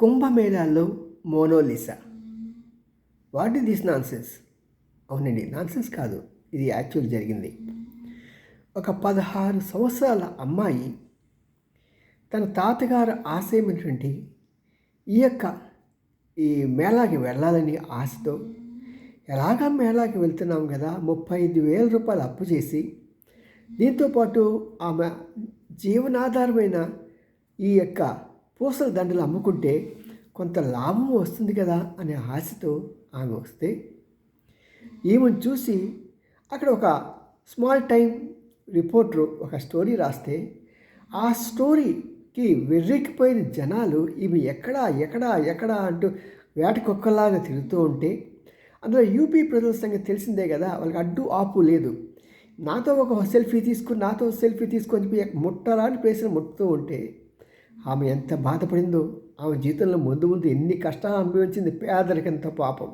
కుంభమేళాల్లో Monalisa. What is this nonsense? అవునండి nonsense కాదు ఇది యాక్చువల్ జరిగింది. ఒక పదహారు సంవత్సరాల అమ్మాయి తన తాతగారు ఆశయమైనటువంటి ఈ యొక్క ఈ మేళాకి వెళ్ళాలని ఆశతో ఎలాగా మేళాకి వెళ్తున్నాం కదా ముప్పై ఐదు వేల రూపాయలు అప్పు చేసి దీంతోపాటు ఆమె జీవనాధారమైన ఈ యొక్క పూసల దండలు అమ్ముకుంటే కొంత లాభం వస్తుంది కదా అనే ఆశతో ఆమె వస్తే ఈమెను చూసి అక్కడ ఒక స్మాల్ టైం రిపోర్టర్ ఒక స్టోరీ రాస్తే ఆ స్టోరీకి వెర్రెక్కిపోయిన జనాలు ఈమె ఎక్కడా ఎక్కడా ఎక్కడా అంటూ వేటకొక్కలాగా తిరుగుతూ ఉంటే అందులో యూపీ ప్రజల సంగతి తెలిసిందే కదా వాళ్ళకి అడ్డు ఆపు లేదు. నాతో ఒక సెల్ఫీ తీసుకుని నాతో సెల్ఫీ తీసుకొని ముట్టరాని ప్లేస్ని ముట్టుతూ ఉంటే ఆమె ఎంత బాధపడిందో ఆమె జీవితంలో ముందు ముందు ఎన్ని కష్టాలు అనుభవించింది పేదరికంత పాపం.